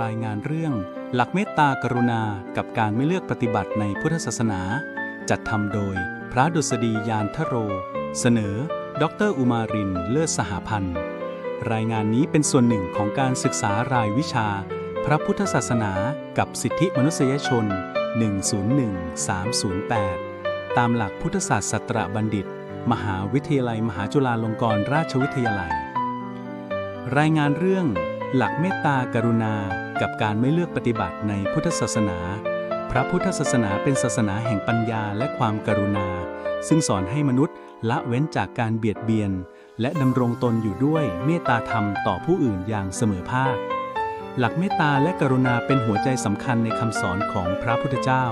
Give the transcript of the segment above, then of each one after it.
รายงานเรื่อง หลักเมตตากรุณากับการไม่เลือกปฏิบัติในพุทธศาสนา จัดทำโดยพระดุษฎียานทโร เสนอ ดรอุมาริน เลิศสหพันธ์ รายงานนี้เป็นส่วนหนึ่งของการศึกษารายวิชา พระพุทธศาสนากับสิทธิมนุษยชน 101308 ตามหลักพุทธศาสตร์สตรบัณฑิต มหาวิทยาลัยมหาจุฬาลงกรณราชวิทยาลัย รายงานเรื่องหลักเมตตากรุณา กับการไม่เลือกปฏิบัติในพุทธศาสนา พระพุทธศาสนาเป็นศาสนาแห่งปัญญาและความกรุณา ซึ่งสอนให้มนุษย์ละเว้นจากการเบียดเบียน และดำรงตนอยู่ด้วยเมตตาธรรมต่อผู้อื่นอย่างเสมอภาค หลักเมตตาและกรุณาเป็นหัวใจสำคัญในคำสอนของพระพุทธเจ้า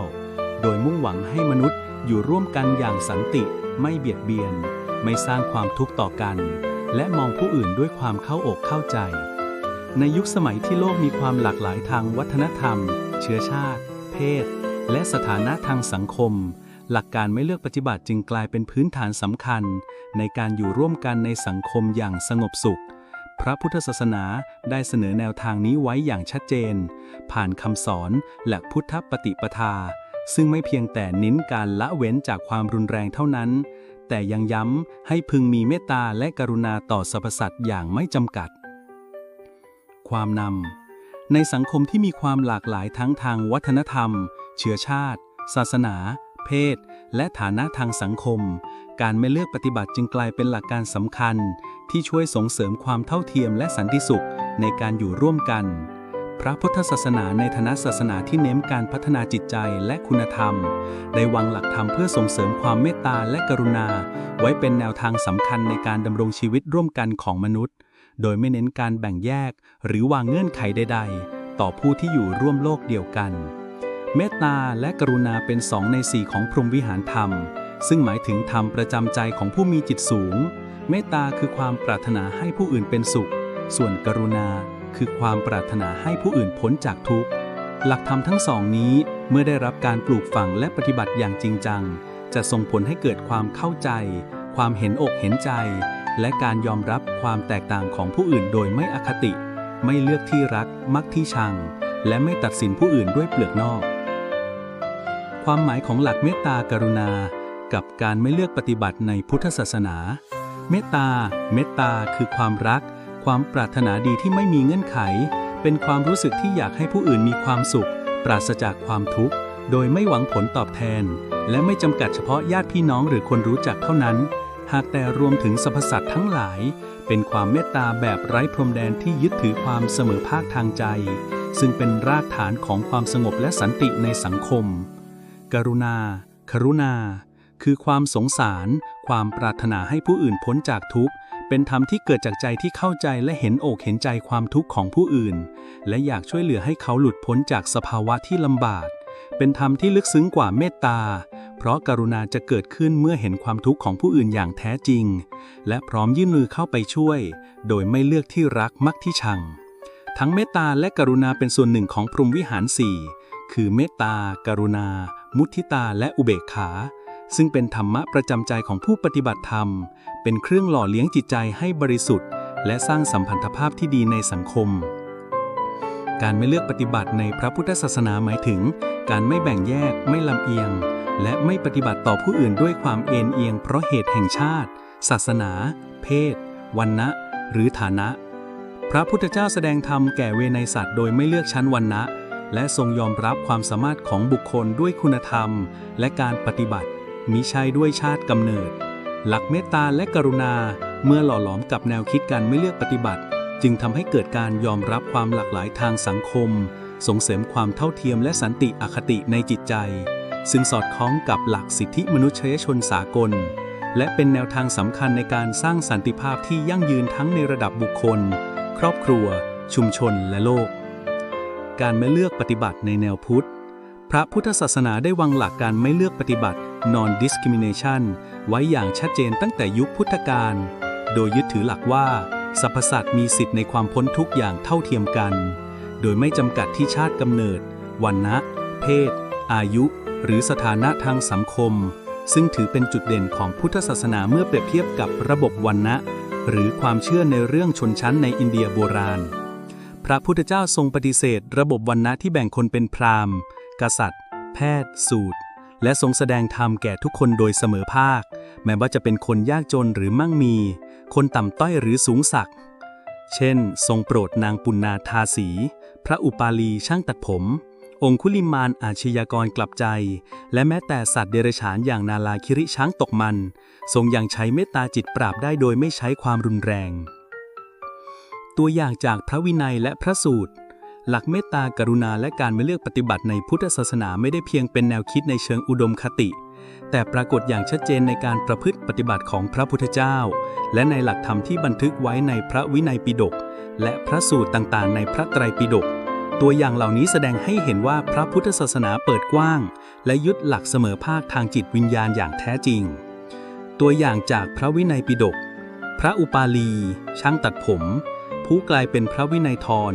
โดยมุ่งหวังให้มนุษย์อยู่ร่วมกันอย่างสันติ ไม่เบียดเบียน ไม่สร้างความทุกข์ต่อกัน และมองผู้อื่นด้วยความเข้าอกเข้าใจ ในยุคสมัยที่โลกมีความหลากหลายทางวัฒนธรรม เชื้อชาติ เพศ และสถานะทางสังคม หลักการไม่เลือกปฏิบัติจึงกลายเป็นพื้นฐานสำคัญ ในการอยู่ร่วมกันในสังคมอย่างสงบสุข พระพุทธศาสนาได้เสนอแนวทางนี้ไว้อย่างชัดเจน ผ่านคำสอนและพุทธปฏิปทา ซึ่งไม่เพียงแต่เน้นการละเว้นจากความรุนแรงเท่านั้น แต่ยังย้ำให้พึงมีเมตตาและกรุณาต่อสรรพสัตว์อย่างไม่จำกัด ความนำ ในสังคมที่มีความหลากหลายทั้งทางวัฒนธรรม เชื้อชาติ ศาสนา เพศ และฐานะทางสังคม การไม่เลือกปฏิบัติจึงกลายเป็นหลักการสำคัญ ที่ช่วยส่งเสริมความเท่าเทียมและสันติสุขในการอยู่ร่วมกัน พระพุทธศาสนาในฐานะศาสนาที่เน้นการพัฒนาจิตใจและคุณธรรม ได้วางหลักธรรมเพื่อส่งเสริมความเมตตาและกรุณา ไว้เป็นแนวทางสำคัญในการดำรงชีวิตร่วมกันของมนุษย์ โดยไม่เน้นการแบ่งแยก หรือวางเงื่อนไขใด ๆ ต่อผู้ที่อยู่ร่วมโลกเดียวกัน เมตตาและกรุณาเป็นสองในสี่ของพรหมวิหารธรรม ซึ่งหมายถึงธรรมประจำใจของผู้มีจิตสูง เมตตาคือความปรารถนาให้ผู้อื่นเป็นสุข ส่วนกรุณาคือความปรารถนาให้ผู้อื่นพ้นจากทุกข์ หลักธรรมทั้งสองนี้เมื่อได้รับการปลูกฝังและปฏิบัติอย่างจริงจัง จะส่งผลให้เกิดความเข้าใจ ความเห็นอกเห็นใจ และการยอมรับความแตกต่างของผู้อื่นโดยไม่อคติ ไม่เลือกที่รัก มักที่ชัง และไม่ตัดสินผู้อื่นด้วยเปลือกนอก ความหมายของหลักเมตตากรุณา กับการไม่เลือกปฏิบัติในพุทธศาสนา เมตตา เมตตาคือความรัก ความปรารถนาดีที่ไม่มีเงื่อนไข เป็นความรู้สึกที่อยากให้ผู้อื่นมีความสุข ปราศจากความทุกข์ โดยไม่หวังผลตอบแทน และไม่จำกัดเฉพาะญาติพี่น้องหรือคนรู้จักเท่านั้น หากแต่รวมถึงสรรพสัตว์ทั้งหลาย เป็นความเมตตาแบบไร้พรมแดนที่ยึดถือความเสมอภาคทางใจ ซึ่งเป็นรากฐานของความสงบและสันติในสังคม กรุณา ครุณา คือความสงสาร ความปรารถนาให้ผู้อื่นพ้นจากทุกข์ เป็นธรรมที่เกิดจากใจที่เข้าใจและเห็นอกเห็นใจความทุกข์ของผู้อื่น และอยากช่วยเหลือให้เขาหลุดพ้นจากสภาวะที่ลำบาก เป็นธรรมที่ลึกซึ้งกว่าเมตตา เพราะกรุณาจะเกิดขึ้นเมื่อเห็นความทุกข์ของผู้อื่นอย่างแท้จริง และพร้อมยื่นมือเข้าไปช่วย โดยไม่เลือกที่รักมักที่ชัง ทั้งเมตตาและกรุณาเป็นส่วนหนึ่งของพรหมวิหารสี่คือเมตตาการุณา มุทิตาและอุเบกขา ซึ่งเป็นธรรมะประจำใจของผู้ปฏิบัติธรรม เป็นเครื่องหล่อเลี้ยงจิตใจให้บริสุทธิ์ และสร้างสัมพันธภาพที่ดีในสังคม การไม่เลือกปฏิบัติในพระพุทธศาสนาหมายถึง การไม่แบ่งแยกไม่ลำเอียง และไม่ปฏิบัติต่อผู้อื่นด้วยความเอ็นเอียงเพราะเหตุแห่งชาติ ศาสนา เพศวันนะหรือฐานะ พระพุทธเจ้าแสดงธรรมแก่เวไนสัตว์โดยไม่เลือกชั้นวันนะและทรงยอมรับความสามารถของบุคคลด้วยคุณธรรม และการปฏิบัติมิใช่ด้วยชาติกำเนิด หลักเมตตาและกรุณาเมื่อหล่อหลอมกับแนวคิดการไม่เลือกปฏิบัติ จึงทำให้เกิดการยอมรับความหลากหลายทางสังคม ส่งเสริมความเท่าเทียมและสันติอคติในจิตใจ ซึ่งสอดคล้องกับหลักสิทธิมนุษยชนสากล และเป็นแนวทางสำคัญในการสร้างสันติภาพที่ยั่งยืนทั้งในระดับบุคคล ครอบครัว ชุมชนและโลก การไม่เลือกปฏิบัติในแนวพุทธ พระพุทธศาสนาได้วางหลักการไม่เลือกปฏิบัติ non discrimination ไว้อย่างชัดเจนตั้งแต่ยุคพุทธกาลโดยยึดถือหลักว่าสรรพสัตว์มีสิทธิ์ในความพ้นทุกข์อย่างเท่าเทียมกัน โดยไม่จำกัดที่ชาติกำเนิด วันนะเพศ อายุ หรือสถานะทางสังคม ซึ่งถือเป็นจุดเด่นของพุทธศาสนาเมื่อเปรียบเทียบกับระบบวันนะหรือความเชื่อในเรื่องชนชั้นในอินเดียโบราณ พระพุทธเจ้าทรงปฏิเสธ ระบบวรรณะที่แบ่งคนเป็นพราหมณ์ กษัตริย์ แพทย์ สูตร และทรงแสดงธรรมแก่ทุกคนโดยเสมอภาค แม้ว่าจะเป็นคนยากจนหรือมั่งมี คนต่ำต้อยหรือสูงสักดิ์เช่น ทรงโปรดนางปุณณาทาสี พระอุปาลีช่างตัดผม องคุลิมานอาชญากรกลับใจ และแม้แต่สัตว์เดรัจฉานอย่างนาลาคิริช้างตกมัน ทรงยังใช้เมตตาจิตปราบได้โดยไม่ใช้ความรุนแรง ตัวอย่างจากพระวินัยและพระสูตร หลักเมตตากรุณาและการไม่เลือกปฏิบัติในพุทธศาสนาไม่ได้เพียงเป็นแนวคิดในเชิงอุดมคติ แต่ปรากฏอย่างชัดเจนในการประพฤติปฏิบัติของพระพุทธเจ้า และในหลักธรรมที่บันทึกไว้ในพระวินัยปิฎกและพระสูตรต่างๆ ในพระไตรปิฎก ตัวอย่างเหล่านี้แสดงให้เห็นว่าพระพุทธศาสนาเปิดกว้าง และยึดหลักเสมอภาคทางจิตวิญญาณอย่างแท้จริง ตัวอย่างจากพระวินัยปิฎกพระอุปาลี ช่างตัดผม ผู้กลายเป็นพระวินัยทร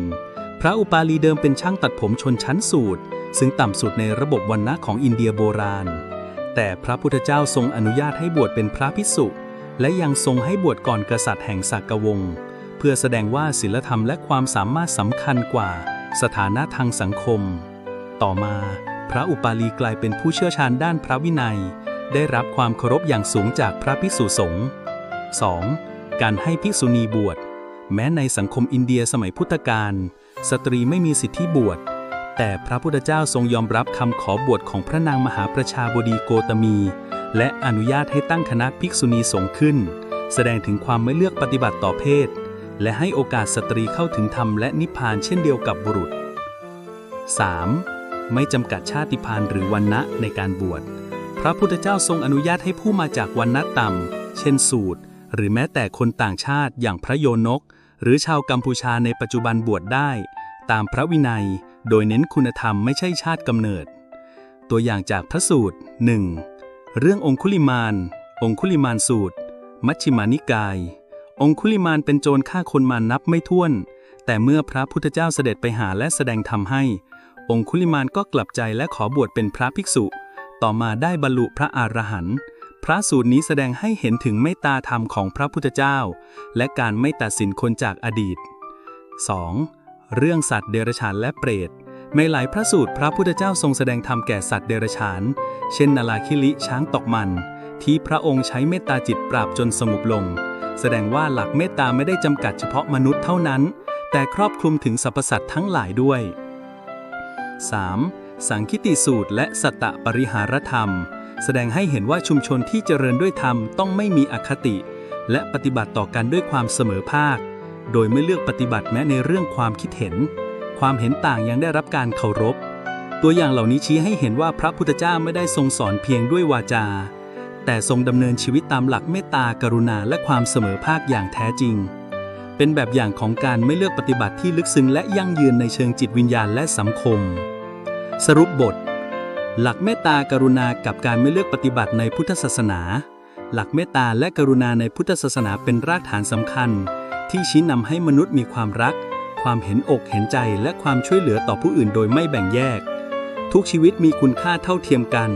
พระอุปาลีเดิมเป็นช่างตัดผมชนชั้นสูตร ซึ่งต่ำสุดในระบบวรรณะของอินเดียโบราณ แต่พระพุทธเจ้าทรงอนุญาตให้บวชเป็นพระภิกษุ และยังทรงให้บวชก่อนกษัตริย์แห่งสักกวงศ์เพื่อแสดงว่าศีลธรรมและความสามารถสำคัญกว่า สถานะทางสังคม ต่อมา พระอุปาลีกลายเป็นผู้เชี่ยวชาญด้านพระวินัย ได้รับความเคารพอย่างสูงจากพระภิกษุสงฆ์ 2. การให้ภิกษุณีบวช แม้ในสังคมอินเดียสมัยพุทธกาลสตรีไม่มีสิทธิบวช แต่พระพุทธเจ้าทรงยอมรับคำขอบวชของพระนางมหาประชาบดีโกตมี และอนุญาตให้ตั้งคณะภิกษุณีสงฆ์ขึ้น แสดงถึงความไม่เลือกปฏิบัติต่อเพศ และให้โอกาสสตรีเข้าถึงธรรมและนิพพานเช่นเดียวกับบุรุษ 3. ไม่จำกัดชาติพันธุ์หรือวันณะในการบวช พระพุทธเจ้าทรงอนุญาตให้ผู้มาจากวันณะต่ำ เช่นสูตร หรือแม้แต่คนต่างชาติอย่างพระโยนก หรือชาวกัมพูชาในปัจจุบันบวชได้ ตามพระวินัย โดยเน้นคุณธรรมไม่ใช่ชาติกำเนิด ตัวอย่างจากพระสูตร 1. เรื่ององคุลิมาน องคุลิมานสูตร มัชฌิมานิกาย องคุลิมานเป็นโจรฆ่าคนมานับไม่ถ้วน แต่เมื่อพระพุทธเจ้าเสด็จไปหาและแสดงธรรมให้ องคุลิมานก็กลับใจและขอบวชเป็นพระภิกษุ ต่อมาได้บรรลุพระอรหันต์พระสูตรนี้แสดงให้เห็นถึงเมตตาธรรมของพระพุทธเจ้า และการไม่ตัดสินคนจากอดีต 2. เรื่องสัตว์เดรัจฉานและเปรตในหลายพระสูตรพระพุทธเจ้าทรงแสดงธรรมแก่สัตว์เดรัจฉาน เช่นนาลาคิลิช้างตกมัน ที่พระองค์ใช้เมตตาจิตปราบจนสงบลง แสดงว่าหลักเมตตาไม่ได้จำกัดเฉพาะมนุษย์เท่านั้น แต่ครอบคลุมถึงสรรพสัตว์ทั้งหลายด้วย 3. สังคิติสูตรและสัตตปริหารธรรม แสดงให้เห็นว่าชุมชนที่เจริญด้วยธรรมต้องไม่มีอคติ และปฏิบัติต่อกันด้วยความเสมอภาค โดยไม่เลือกปฏิบัติแม้ในเรื่องความคิดเห็น ความเห็นต่างยังได้รับการเคารพ ตัวอย่างเหล่านี้ชี้ให้เห็นว่าพระพุทธเจ้าไม่ได้ทรงสอนเพียงด้วยวาจา แต่ทรงดำเนินชีวิตตามหลักเมตตากรุณาและความเสมอภาคอย่างแท้จริง เป็นแบบอย่างของการไม่เลือกปฏิบัติที่ลึกซึ้งและยั่งยืนในเชิงจิตวิญญาณและสังคม สรุปบท หลักเมตตากรุณากับการไม่เลือกปฏิบัติในพุทธศาสนา หลักเมตตาและกรุณาในพุทธศาสนาเป็นรากฐานสำคัญ ที่ชี้นำให้มนุษย์มีความรัก ความเห็นอกเห็นใจและความช่วยเหลือต่อผู้อื่นโดยไม่แบ่งแยก ทุกชีวิตมีคุณค่าเท่าเทียมกัน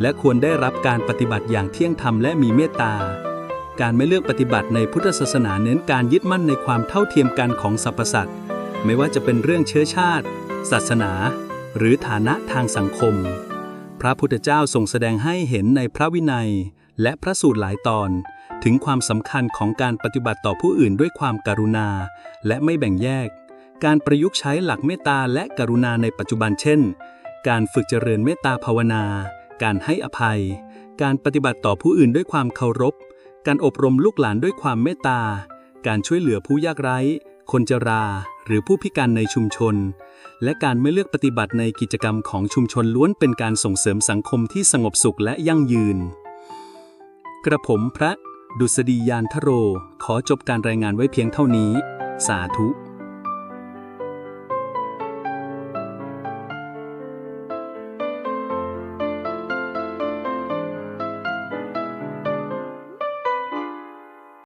และควรได้รับการปฏิบัติอย่างเที่ยงธรรมและมีเมตตา การไม่เลือกปฏิบัติในพุทธศาสนาเน้นการยึดมั่นในความเท่าเทียมกันของสรรพสัตว์ไม่ว่าจะเป็นเรื่องเชื้อชาติ ศาสนา หรือฐานะทางสังคม พระพุทธเจ้าทรงแสดงให้เห็นในพระวินัย และพระสูตรหลายตอน ถึงความสำคัญของการปฏิบัติต่อผู้อื่นด้วยความการุณา และไม่แบ่งแยก การประยุกต์ใช้หลักเมตตาและกรุณาในปัจจุบันเช่น การฝึกเจริญเมตตาภาวนา การให้อภัย การปฏิบัติต่อผู้อื่นด้วยความเคารพ การอบรมลูกหลานด้วยความเมตตา การช่วยเหลือผู้ยากไร้ คนชรา หรือผู้พิการในชุมชน และการไม่เลือกปฏิบัติในกิจกรรมของชุมชนล้วนเป็นการส่งเสริมสังคมที่สงบสุขและยั่งยืน กระผมพระดุษฎียานทโร ขอจบการรายงานไว้เพียงเท่านี้ สาธุ